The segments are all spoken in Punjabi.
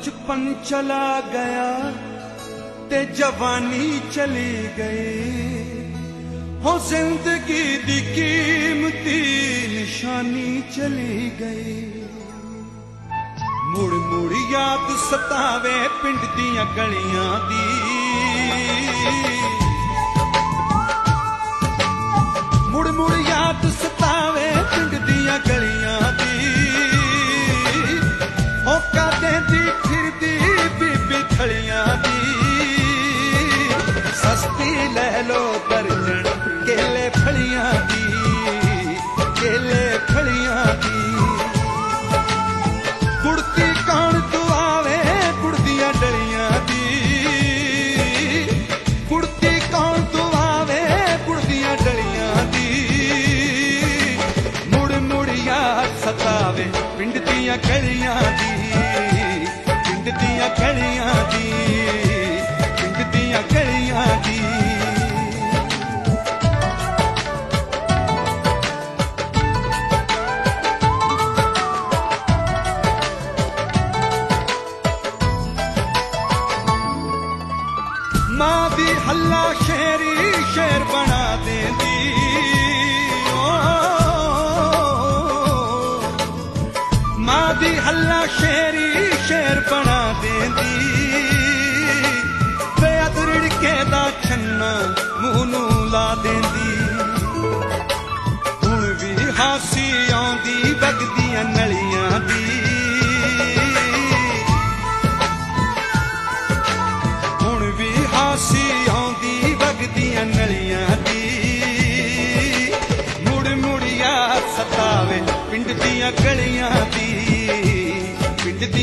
ਬਚਪਨ ਚਲਾ ਗਿਆ ਤੇ ਜਵਾਨੀ ਚਲੀ ਗਈ ਹੋ ਜ਼ਿੰਦਗੀ ਦੀ ਕੀਮਤੀ ਨਿਸ਼ਾਨੀ ਚਲੀ ਗਈ ਮੁੜ ਮੁੜ ਯਾਦ ਸਤਾਵੇ ਪਿੰਡ ਦੀਆਂ ਗਲੀਆਂ ਦੀ ਮੁੜ ਮੁੜ ਯਾਦ ਸਤਾਵੇ ਪਿੰਡ ਹੱਲਾ ਸ਼ੇਰੀ ਸ਼ੇਰ ਬਣਾ ਦੇਂਦੀ। ਮਾਂ ਦੀ ਹੱਲਾ ਸ਼ੇਰੀ ਸ਼ੇਰ ਬਣਾ ਦੇਂਦੀ।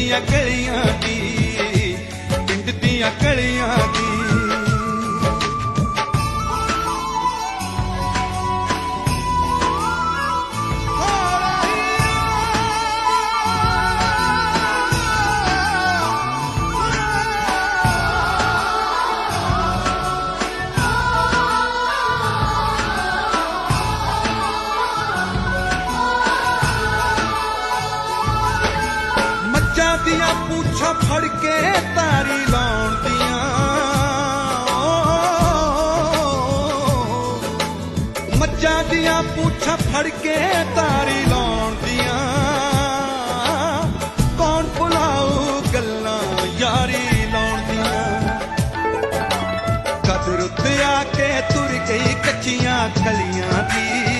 ਦੀਆਂ ਗਲੀਆਂ ਦੀ ਪਿੰਡ ਦੀਆਂ ਗਲੀਆਂ ਪੂਛਾਂ ਫੜ ਕੇ ਤਾਰੀ ਲਾਉਣ ਦੀਆਂ ਮੱਝਾਂ ਦੀਆਂ ਪੂਛਾਂ ਫੜ ਕੇ ਤਾਰੀ ਲਾਉਣ ਦੀਆਂ ਕੌਣ ਭੁਲਾਊ ਗੱਲਾਂ ਯਾਰੀ ਲਾਉਣ ਦੀਆਂ ਕਦਰ ਉੱਤੇ ਆ ਕੇ ਤੁਰ ਗਈ ਕੱਚੀਆਂ ਕਲੀਆਂ ਦੀ।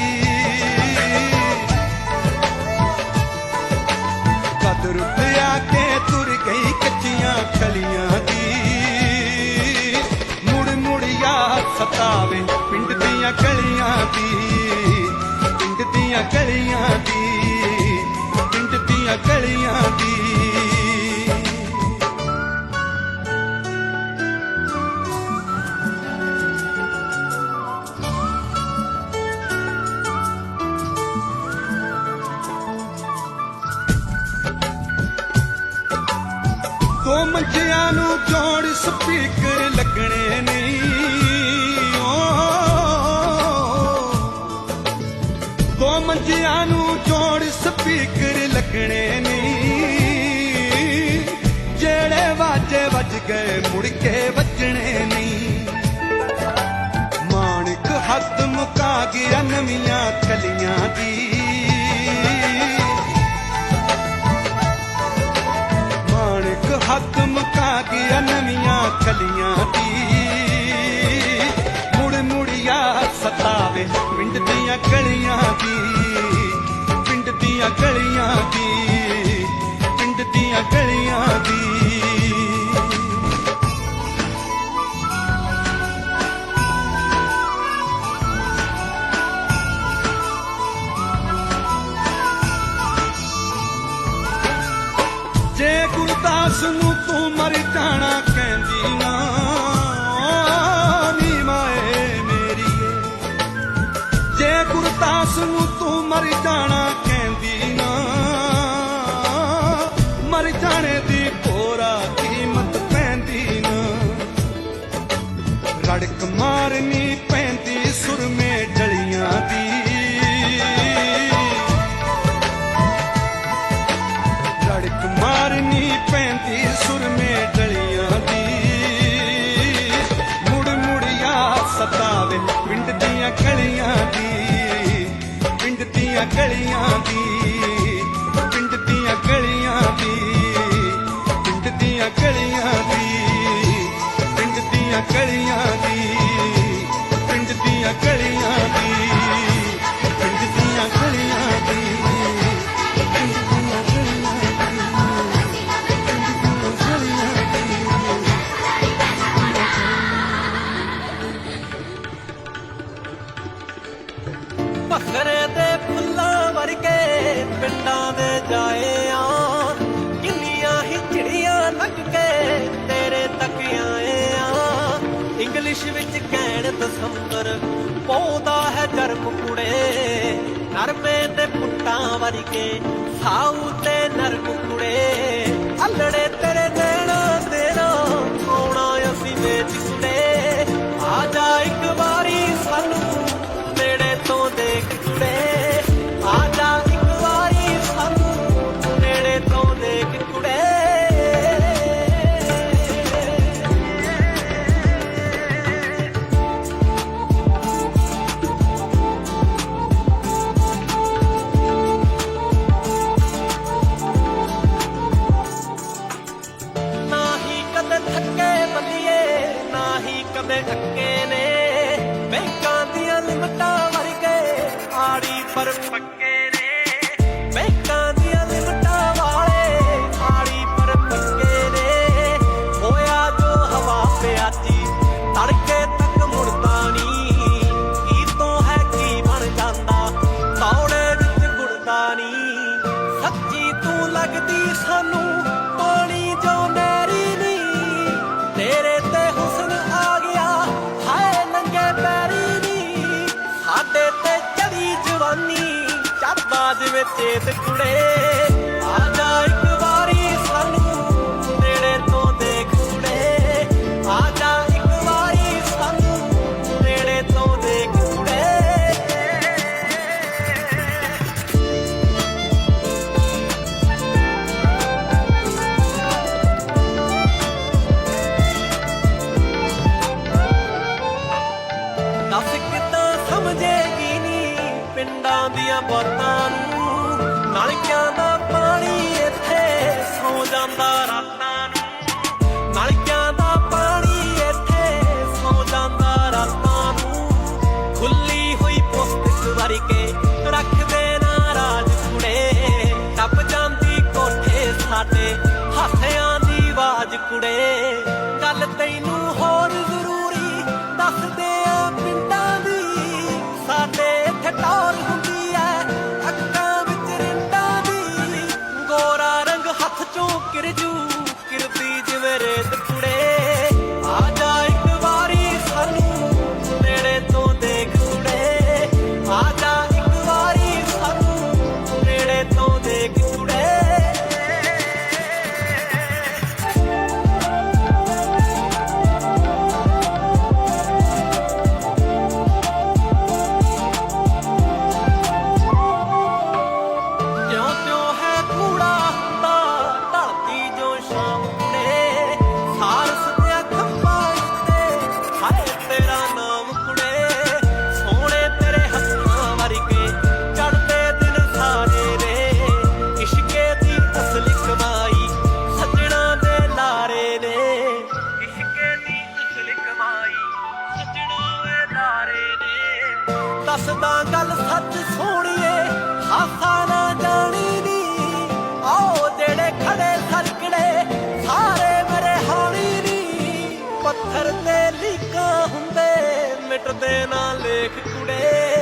ਮੰਜਿਆਂ ਨੂੰ ਜੋੜ ਸਪੀਕਰ ਲੱਗਣੇ ਨਹੀਂ ਓ ਦੋ ਮੰਜਿਆਂ ਨੂੰ ਜੋੜ ਸਪੀਕਰ ਲੱਗਣੇ ਨਹੀਂ ਜਿਹੜੇ ਵਾਜੇ ਵੱਜ ਗਏ ਮੁੜ ਕੇ ਵੱਜਣੇ ਨਹੀਂ ਮਾਣਕ ਹੱਥ ਮੁਕਾ ਗਿਆ ਨਵੀਆਂ ਕਲੀਆਂ ਦੀ। ਨਵੀਆਂ ਕਲੀਆਂ ਦੀ। ਮੁੜ ਮੁੜ ਸਤਾਵੇ ਪਿੰਡ ਦੀਆਂ ਗਲੀਆਂ ਦੀ। ਪਿੰਡ ਦੀਆਂ ਗਲੀਆਂ ਦੀ। ਪਿੰਡ ਦੀਆਂ ਗਲੀਆਂ ਦੀ। ਜੇ ਗੁਰਦਾਸ ਨੂੰ ਤੂੰ ਮਰ ਜਾਣਾ ਤੂੰ ਇੰਗਲਿਸ਼ ਵਿੱਚ ਕਹਿਣ ਦਸੰਬਰ ਪੌਦਾ ਹੈ ਜਰਮ ਕੁੜੇ, ਨਰਮੇ ਤੇ ਪੁੱਟਾਂ ਵਰਗੇ ਸਾਉ ਤੇ ਨਰਕ ਕੁੜੇ, ਅਲੜੇ पर पक्के ਵਿੱਚ ਤੇਤ ਕੁੜੇ ਮਾਰ ਕੇ ਰੱਖਦੇ ਨਾ ਰਾਜ ਕੁੜੇ ਟੱਪ ਜਾਂਦੀ ਕੋਠੇ ਸਾਡੇ ਹਾਸਿਆਂ ਦੀ ਆਵਾਜ਼ ਕੁੜੇ। ਤਾਂ ਗੱਲ ਸੱਚ ਸੋਣੀਏ। ਹਾਸਾ ਨਾ ਜਾਣੀ ਆਓ ਜਿਹੜੇ ਖੜੇ ਸਰਕੜੇ, ਸਾਰੇ ਮੇਰੇ ਹਾਣੀ ਪੱਥਰ ਤੇ ਲੀਕਾਂ ਹੁੰਦੇ, ਮਿਟਦੇ ਨਾ ਲੇਖ ਕੁੜੇ।